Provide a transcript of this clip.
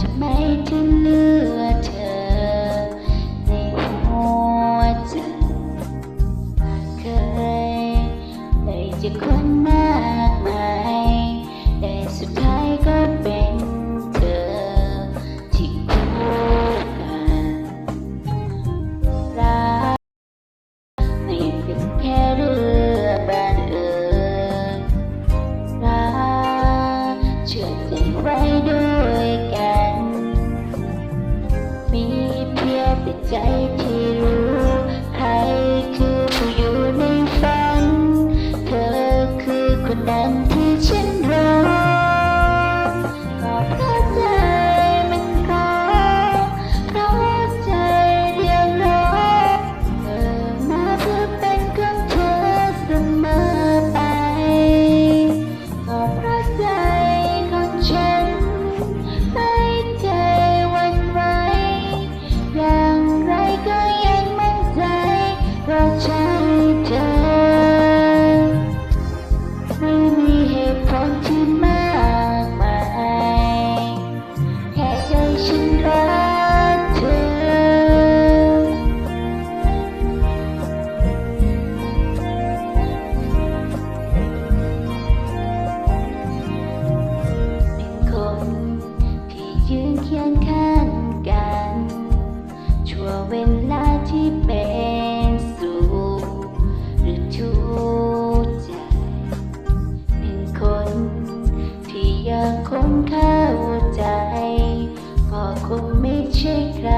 ทำไมถึงเลือกเธอในหัวใจเคยเลยจะคนมากมายแต่สุดท้ายก็เป็นเธอที่คู่กันรักไม่เป็นแค่ ใจที่ Thank. คงเข้าใจ ก็คงไม่ใช่ใคร